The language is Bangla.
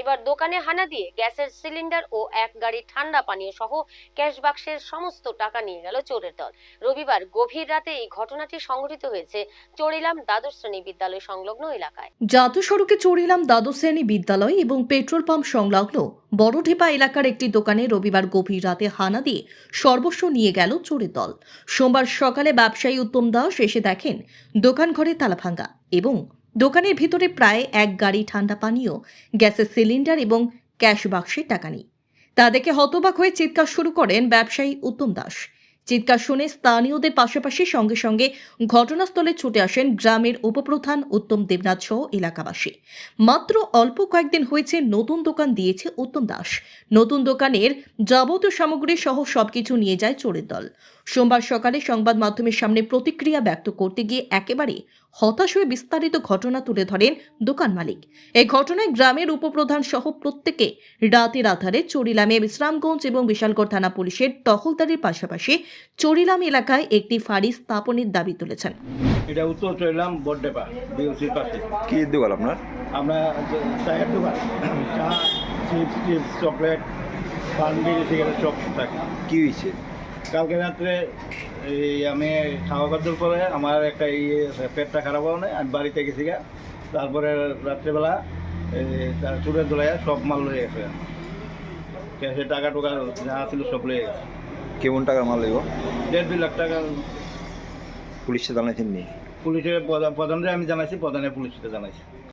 এবার দোকানে হানা দিয়ে গ্যাসের সিলিন্ডার ও এক গাড়ি ঠান্ডা পানীয় সহ ক্যাশ বাক্সের সমস্ত টাকা নিয়ে গেল চোরের দল। রবিবার গভীর রাতে এই ঘটনাটি সংঘটিত হয়েছে চড়িলাম দ্বাদশ শ্রেণি বিদ্যালয় সংলগ্ন এলাকায়। জাতীয় সড়কে চড়িলাম দ্বাদশ শ্রেণি বিদ্যালয় এবং পেট্রোল পাম্প সংলগ্ন বড়ঢেপা এলাকার একটি দোকানে রবিবার গভীর রাতে হানা দিয়ে সর্বস্ব নিয়ে গেল চোরের দল। সোমবার সকালে ব্যবসায়ী উত্তম দাস এসে দেখেন দোকান ঘরে তালা ভাঙা এবং দোকানের ভিতরে প্রায় এক গাড়ি ঠান্ডা পানীয়, গ্যাসের সিলিন্ডার এবং ক্যাশ বাক্সে টাকা নেই। তা দেখে হতবাক হয়ে চিৎকার শুরু করেন ব্যবসায়ী উত্তম দাস। চিৎকার শুনে স্থানীয়দের পাশাপাশি সঙ্গে সঙ্গে ঘটনাস্থলে ছুটে আসেন গ্রামের উপপ্রধান উত্তম দেবনাথ সহ এলাকাবাসী। মাত্র অল্প কয়েকদিন হয়েছে নতুন দোকান দিয়েছে উত্তম দাস। নতুন দোকানের যাবতীয় সামগ্রী সহ সবকিছু নিয়ে যায় চোরের দল। সোমবার সকালে সংবাদ মাধ্যমের সামনে প্রতিক্রিয়া ব্যক্ত করতে গিয়ে একেবারে হতাশ হয়ে বিস্তারিত ঘটনা তুলে ধরেন দোকান মালিক। এই ঘটনায় গ্রামের উপপ্রধান সহ প্রত্যেকে রাতের আধারে চরিলামে বিশ্রামগঞ্জ এবং বিশালগড় থানা পুলিশের টহলদারির পাশাপাশি চরিলাম এলাকায় একটি ফাঁড়ি স্থাপনের দাবি তুলেছেন। এটা উত্তর চললাম বড্ডেপা বিউসির পাশে। কি দোকান আপনার? আমরা চায়ের দোকান চা চিপস চিপস চকলেট পান বিড়ি সিগারেট সব থাকে। কি হয়েছে? কালকে রাত্রে এই আমি খাওয়া খাদ্যর পরে আমার একটা ইয়ে পেটটা খারাপ হওয়া নেই আমি বাড়িতে গেছি গা। তারপরে রাত্রেবেলা এই তার চুরের দোলায় সব মাল লয়ে গেছে। ক্যাশে টাকা টুকা যা ছিল সব লয়ে গেছে। কেমন টাকার মাল লইব? দেড় দুই লাখ টাকা। পুলিশে জানাইছেন নি? পুলিশের প্রধান প্রধানরে আমি জানাইছি প্রধানের পুলিশকে জানাইছি।